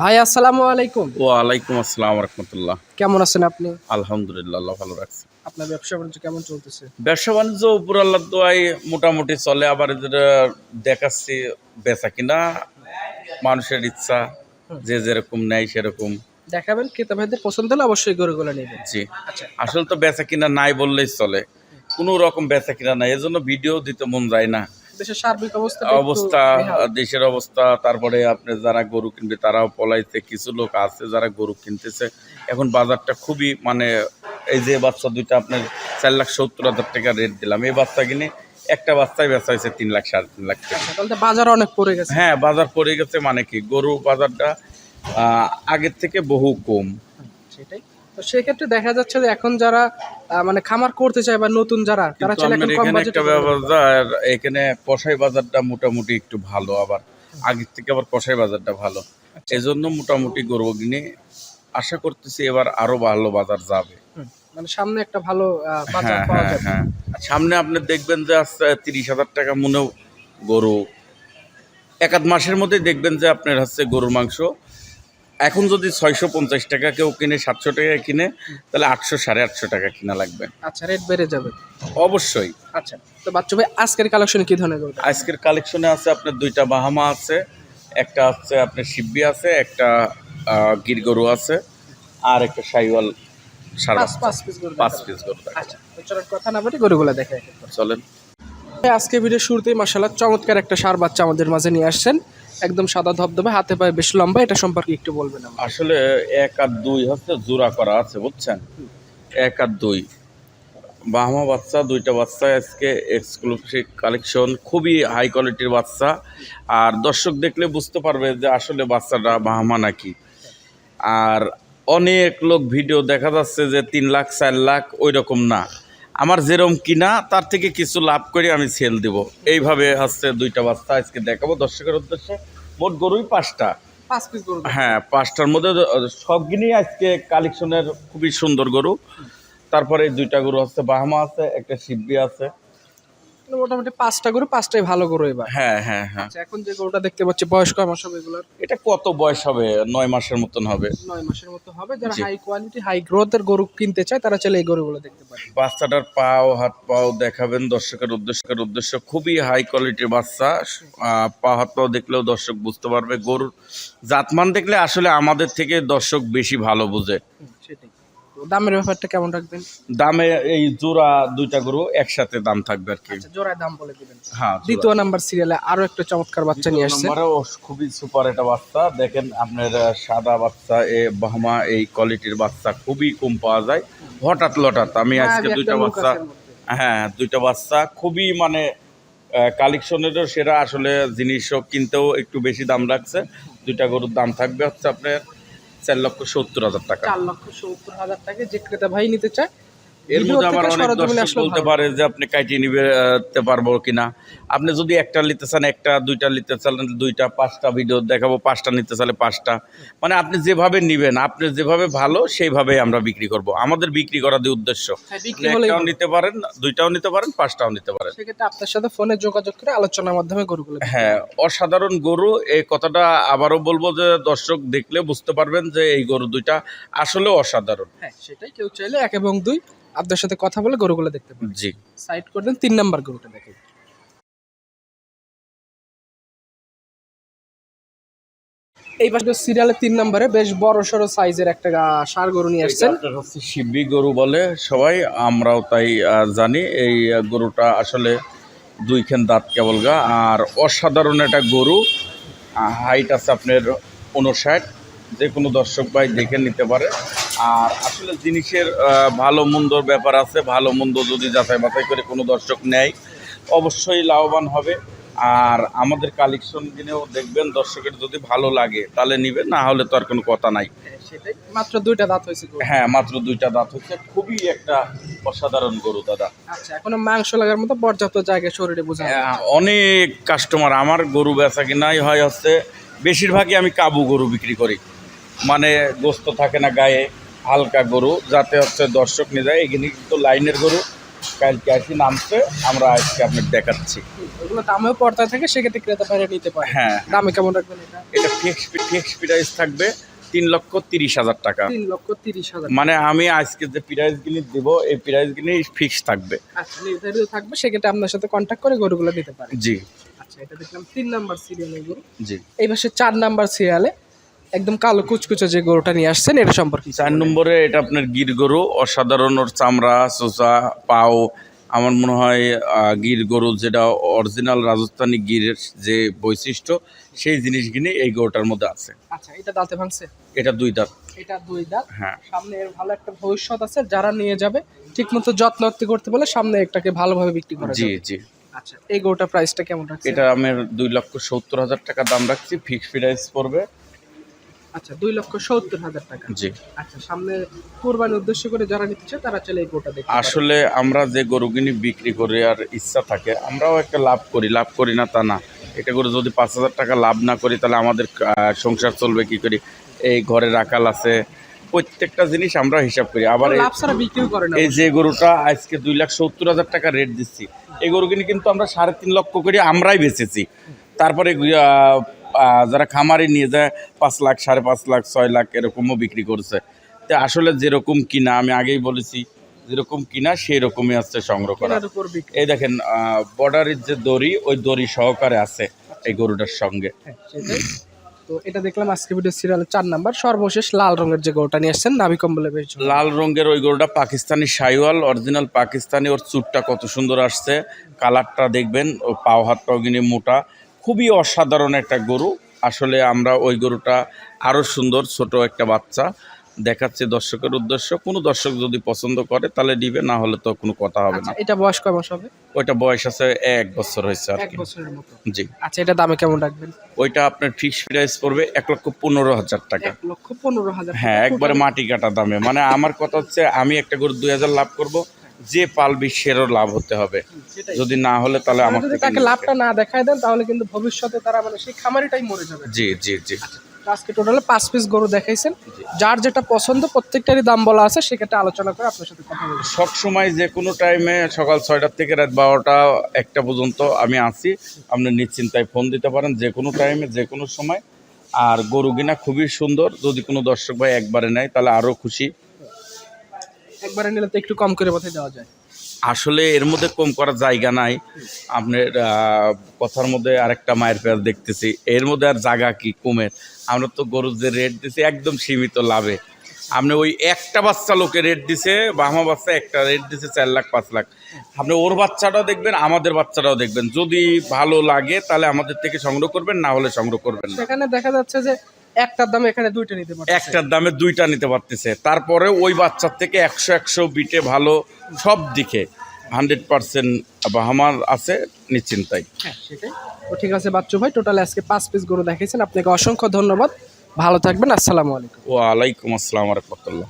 ভাই আসসালামু আলাইকুম। ওয়ালাইকুম আসসালাম রহমতুল্লাহ। কেমন আছেন আপনি? আলহামদুলিল্লাহ আল্লাহ ভালো রাখছে। আপনার ব্যবসা বাণিজ্য কেমন চলতেছে? ব্যবসা বাণিজ্য উপর আল্লাহ দোয়াই মোটামুটি চলে আবার দেখাচ্ছি বেচা কিনা মানুষের ইচ্ছা যে যেরকম নেয় সেরকম। দেখাবেন ক্রেতা ভাইদের পছন্দ হলে অবশ্যই গরুগুলো নেবেন। জি। আচ্ছা। আসলে তো বেচা কিনা নাই বললেই চলে। কোনো রকম বেচা কিনা নাই এজন্য ভিডিও দিতে মন যায় না। দেশের সার্বিক অবস্থা অবস্থা দেশের অবস্থা তারপরে আপনি যারা গরু কিনবে তারাও পলাইছে কিছু লোক আছে যারা গরু কিনতেছে। এখন বাজারটা খুবই মানে এই যে বাচ্চা দুইটা আপনার চার লাখ সত্তর হাজার টাকা রেট দিলাম। এই বাচ্চা কিনে একটা বাচ্চায় বেচা হয়েছে তিন লাখ সাড়ে তিন লাখ টাকা। বাজার অনেক পড়ে গেছে। হ্যাঁ বাজার পড়ে গেছে মানে কি? গরু বাজারটা আহ, আগের থেকে বহু কম। সেটাই তো সেক্ষেত্রে দেখা যাচ্ছে যে এখন যারা মানে খামার করতে চায় বা নতুন যারা তারা চাইলে এখন কম বাজেটে এখানে কষাই বাজারটা মোটামুটি একটু ভালো আবার আগের থেকে আবার কষাই বাজারটা ভালো। আচ্ছা। এই জন্য মোটামুটি গরু কিনে আশা করতেছি এবার আরও ভালো বাজার যাবে। মানে সামনে একটা ভালো বাজার হ্যাঁ পাওয়া হ্যাঁ যাবে। হ্যাঁ। সামনে আপনি দেখবেন যে আজকে তিরিশ হাজার টাকা মনেও গরু এক আধ মাসের মধ্যে দেখবেন যে আপনার হচ্ছে গরুর মাংস এখন যদি ছয়শো পঞ্চাশ টাকা কেউ কিনে সাতশো টাকা কিনে তাহলে আটশো সাড়ে আটশো টাকা কিনা লাগবে। আচ্ছা রেট বেড়ে যাবে। অবশ্যই। আচ্ছা তো বাচ্চা ভাই আজকের কালেকশনে কি ধরনের গরু? আজকের কালেকশনে আছে আপনার দুইটা বাহামা আছে একটা হচ্ছে আপনার শিব্বি আছে একটা গির গরু আছে আর একটা সাইওয়াল সার পাঁচ পিস গরু পাঁচ পিস গরু আচ্ছা কথা না বলে গরুগুলো দেখে। চলেন। আজকে ভিডিও শুরুতেই মাসাল্লাহ চমৎকার একটা সার বাচ্চা আমাদের মাঝে নিয়ে আসছেন। একদম সাদা ধবধবে, হাতে পায়ে বেশ লম্বা, এটা সম্পর্কে একটু বলবেন আসলে এক আর দুই হচ্ছে জোড়া করা আছে, বুঝছেন? এক আর দুই। বাহামা বাচ্চা, দুইটা বাচ্চা, আজকে এক্সক্লুসিভ কালেকশন খুবই হাই কোয়ালিটির বাচ্চা। আর দর্শক দেখলে বুঝতে পারবে যে আসলে বাচ্চাটা বাহামা নাকি। আর অনেক লোক ভিডিও দেখা যাচ্ছে যে তিন লাখ, চার লাখ ওই রকম না। আমার যেরম কিনা তার থেকে কিছু লাভ করে আমি সেল দেব। এইভাবে হচ্ছে দুইটা বাচ্চা আজকে দেখাবো দর্শকের উদ্দেশ্যে। মোট গরুই পাঁচটা। পাঁচ হ্যাঁ পাঁচটার মধ্যে সবগুলি আজকে কালেকশনের খুবই সুন্দর গরু। তারপরে দুইটা গরু আছে বাহামা আছে একটা শিবি আছে। মোটামুটি পাঁচটা গরু পাঁচটাই ভালো গরু এবার। হ্যাঁ হ্যাঁ হ্যাঁ। আচ্ছা এখন যে গরুটা দেখতে পাচ্ছি বয়স কয় মাস হবে এগুলোর? এটা কত বয়স হবে? নয় মাসের মতন হবে। নয় মাসের মতো হবে। যারা হাই কোয়ালিটি হাই গ্রোথের গরু কিনতে চায় তারা চাইলে এই গরুগুলো দেখতে পারে বাচ্চাটার পাও হাত পাও দেখাবেন দর্শকের উদ্দেশ্যের উদ্দেশ্য? খুবই হাই কোয়ালিটির বাচ্চা। পা হাত পাও দেখলেও দর্শক বুঝতে পারবে। গরুর জাতমান দেখলে আসলে আমাদের থেকে দর্শক বেশি ভালো বুঝে। দামের ব্যাপারটা কেমন রাখবেন? দামে এই জোড়া দুইটা গরু একসাথে দাম থাকবে আর কি। আচ্ছা জোড়ায় দাম বলে দিবেন। হ্যাঁ দ্বিতীয় নাম্বার সিরিয়ালে আরও একটা চমৎকার বাচ্চা নিয়ে আসছে। খুবই সুপার একটা বাচ্চা। দেখেন আপনার সাদা বাচ্চা এ বাহমা এই কোয়ালিটির বাচ্চা খুবই কম পাওয়া যায়। হঠাৎ লটাৎ আমি হ্যাঁ, আজকে দুইটা বাচ্চা। হ্যাঁ দুইটা বাচ্চা খুবই মানে কালেকশনেরও সেরা। আসলে জিনিসও কিনতেও একটু বেশি দাম রাখছে। দুইটা গরুর দাম থাকবে হচ্ছে আপনার চার লক্ষ সত্তর হাজার টাকা। চার লক্ষ সত্তর হাজার টাকা যে ক্রেতা ভাই নিতে চায় এর মধ্যে আবার অনেক দর্শক বলতে পারে যে আপনি কাটিয়ে নিতে পারব কিনা। আপনি যদি একটা নিতে চান একটা দুইটা নিতে চান দুইটা পাঁচটা ভিডিও দেখাবো পাঁচটা নিতে চাইলে পাঁচটা। মানে আপনি যেভাবে নিবেন আপনি যেভাবে ভালো সেইভাবে আমরা বিক্রি করব। আমাদের বিক্রি করা যে উদ্দেশ্য হ্যাঁ, একটাও নিতে পারেন দুইটাও নিতে পারেন পাঁচটাও নিতে পারেন। সেক্ষেত্রে আপনার সাথে ফোনে যোগাযোগ করে আলোচনার মাধ্যমে গরুগুলো হ্যাঁ অসাধারণ গরু। এই কথাটা আবারও বলব যে দর্শক দেখলে বুঝতে পারবেন যে এই গরু দুইটা আসলে অসাধারণ। হ্যাঁ সেটাই কেউ চাইলে এক এবং দুই আপনার সাথে কথা বলে গরুগুলো দেখতে পারেন জি। সাইড করে দেন তিন নাম্বার গরুটা দেখেন। এই পাশে সিরিয়ালে তিন নম্বরে বেশ বড় সড়ো সাইজের একটা ষাঁড় গরু নিয়ে আসছেন। শিবি গরু বলে সবাই আমরাও তাই জানি। এই গরুটা আসলে দুইখান দাঁত কেবল গা। আর অসাধারণ একটা গরু। হাইট আছে আপনার উনষাট যে কোনো দর্শক ভাই দেখে নিতে পারে। আর আসলে জিনিসের ভালো মন্দর ব্যাপার আছে ভালো মন্দ যদি যাচাই বাছাই করে কোনো দর্শক নেয় অবশ্যই লাভবান হবে। আর আমাদের কালেকশন দিনেও দেখবেন দর্শকের যদি ভালো লাগে তাহলে নিবে না হলে তো আর কোনো কথা নাই। হ্যাঁ, সেটাই। মাত্র দুইটা দাঁত হয়েছে হ্যাঁ মাত্র দুইটা দাঁত হয়েছে। খুবই একটা অসাধারণ গরু দাদা। আচ্ছা এখনও মাংস লাগার মতো পর্যাপ্ত জায়গা শরীরে বোঝা যায়। অনেক কাস্টমার আমার গরু বেচা কিনাই হয় হচ্ছে বেশিরভাগই আমি কাবু গরু বিক্রি করি। মানে গোস্ত থাকে না গায়ে হালকা গরু যাতে হচ্ছে দর্শক নিয়ে যায়। এখানে কিন্তু লাইনের গরু। কালকে আসি নামছে আমরা আজকে আপনার দেখাচ্ছি। ওগুলো দামেও পর্দায় থাকে সেক্ষেত্রে ক্রেতা বাইরে নিতে পারে। হ্যাঁ। দামে কেমন রাখবেন এটা? এটা ফিক্স ফিক্স প্রাইস থাকবে তিন লক্ষ তিরিশ হাজার টাকা। তিন লক্ষ তিরিশ হাজার মানে আমি আজকে যে প্রাইস গুলি দিব এই প্রাইস গুলি ফিক্স থাকবে। আচ্ছা নির্ধারিত থাকবে সেক্ষেত্রে আপনার সাথে কন্ট্যাক্ট করে গরুগুলো নিতে পারে জি। আচ্ছা এটা দেখলাম তিন নাম্বার সিরিয়ালের গরু। জি। এই পাশে চার নাম্বার সিরিয়ালে একদম কালো কুচকুচে যে গরুটা নিয়ে আসছেন এটা সম্পর্কে চার নম্বরে এটা আপনার গির গরু অসাধারণ ওর চামড়া চোচা পাও। আমার মনে হয় গির গরু যেটা অরিজিনাল রাজস্থানী গিরের যে বৈশিষ্ট্য সেই জিনিসগুলি এই গরুটার মধ্যে আছে। আচ্ছা এটা দাঁতে ভাঙছে? এটা দুই দাঁত। এটা দুই দাঁত? হ্যাঁ। সামনে এর ভালো একটা ভবিষ্যৎ আছে যারা নিয়ে যাবে ঠিকমতো যত্ন করতে বলে সামনে একটাকে ভালোভাবে বিক্রি করা জি যাবে। জি। আচ্ছা এই গরুটার প্রাইসটা কেমন রাখছে এটা আমার দুই লক্ষ সত্তর হাজার টাকা দাম রাখছি ফিক্স প্রাইস পড়বে। আচ্ছা দুই লক্ষ সত্তর হাজার টাকা। জি। আচ্ছা সামনে কোরবানির উদ্দেশ্য করে যারা নিতে চায় তারা চলে এই গরুটা পারে। আসলে আমরা যে গরুগুলি বিক্রি করি আর ইচ্ছা থাকে আমরাও একটা লাভ করি। লাভ করি না তা না। এটা করে যদি পাঁচ হাজার টাকা লাভ না করি তাহলে আমাদের সংসার চলবে কি করি? এই ঘরে রাখাল আছে। প্রত্যেকটা জিনিস আমরা হিসাব করি। আবার এই- যে গরুটা আজকে দুই লাখ সত্তর হাজার টাকা রেট দিচ্ছি। এই গরুগুলি কিন্তু আমরা সাড়ে তিন লক্ষ করে আমরাই বেচেছি। তারপরে যারা খামারে নিয়ে যায় পাঁচ লাখ সাড়ে পাঁচ লাখ ছয় লাখ এরকমও বিক্রি করছে। তো আসলে যেরকম কিনা আমি আগেই বলেছি যেরকম কিনা সেই রকমই আছে সংগ্রহ করা। এই দেখেন বর্ডারের যে দড়ি ওই দড়ি সহকারে আছে এই গরুটার সঙ্গে। হ্যাঁ, তো এটা দেখলাম আজকে ভিডিও সিরিয়ালের চার নাম্বার সর্বশেষ লাল রঙের যে গরুটা নিয়ে আসছেন নাভি কম্বলে বেশ লাল রঙের ওই গরুটা পাকিস্তানি সাইওয়াল অরিজিনাল পাকিস্তানি ওর চুটটা কত সুন্দর আসছে। কালারটা দেখবেন ও পাও হাত পাও গিনি মোটা। খুবই অসাধারণ একটা গরু। আসলে আমরা ওই গরুটা আরও সুন্দর ছোট একটা বাচ্চা। দেখাচ্ছে দর্শকের উদ্দেশ্য। কোনো দর্শক যদি পছন্দ করে তাহলে নিবে না হলে তো কোনো কথা হবে না। আচ্ছা এটা বয়স কয় মাস হবে? ওইটা বয়স আছে এক বছর হয়েছে আর কি। জি। আচ্ছা এটা দামে কেমন রাখবেন? ওইটা আপনার ফিক্স প্রাইস পড়বে এক লক্ষ পনেরো হাজার টাকা। এক লক্ষ পনেরো হাজার হ্যাঁ একবারে মাটি কাটা দামে। মানে আমার কথা হচ্ছে আমি একটা গরু দুই হাজার লাভ করব। যে পালবি সেরও লাভ হতে হবে। যদি না হলে তাহলে আমার যদি তাকে লাভটা না দেখায় দেন তাহলে কিন্তু ভবিষ্যতে তারা মানে সেই খামারিটাই মরে যাবে। জি জি জি। আজকে টোটালে পাঁচ পিস গরু দেখাইছেন। যার যেটা পছন্দ প্রত্যেকটারই দাম বলা আছে সেক্ষেত্রে আলোচনা করে আপনার সাথে কথা বলব। সব সময় যে কোনো টাইমে সকাল ছয়টার থেকে রাত বারোটা একটা পর্যন্ত আমি আছি। আপনি নিশ্চিন্তায় ফোন দিতে পারেন যে কোনো টাইমে যে কোনো সময়। আর গরু কিনা খুবই সুন্দর। যদি কোনো দর্শক ভাই একবারে নেয় তাহলে আরও খুশি। একবারে নিলে তো একটু কম করে বোধহয় দেওয়া যায়। আসলে এর মধ্যে কম করার জায়গা নাই। আপনার কথার মধ্যে আরেকটা মায়ের পেঁয়াজ দেখতেছি। এর মধ্যে আর জায়গা কি কমের? আমরা তো গরুর যে রেট দিছি একদম সীমিত লাভে। আপনি ওই একটা বাচ্চা লোকে রেট দিছে বাহামা বাচ্চা একটা রেট দিছে চার লাখ পাঁচ লাখ। আপনি ওর বাচ্চাটাও দেখবেন আমাদের বাচ্চাটাও দেখবেন। যদি ভালো লাগে তাহলে আমাদের থেকে সংগ্রহ করবেন না হলে সংগ্রহ করবেন সেখানে দেখা যাচ্ছে যে একটার দামে এখানে দুইটা নিতে পারছে একটার দামে দুইটা নিতে পারতেছে। তারপরে ওই বাচ্চার থেকে একশো একশো বিটে ভালো সব দিকে। হান্ড্রেড পার্সেন্ট আমার আছে নিশ্চিন্তাই হ্যাঁ সেটাই। তো ঠিক আছে বাচ্চু ভাই টোটাল আজকে পাঁচ পিস গরু দেখেছেন আপনাকে অসংখ্য ধন্যবাদ। ভালো থাকবেন। আসসালামু আলাইকুম। ওয়ালাইকুম আসসালাম রহমতুল্লাহ।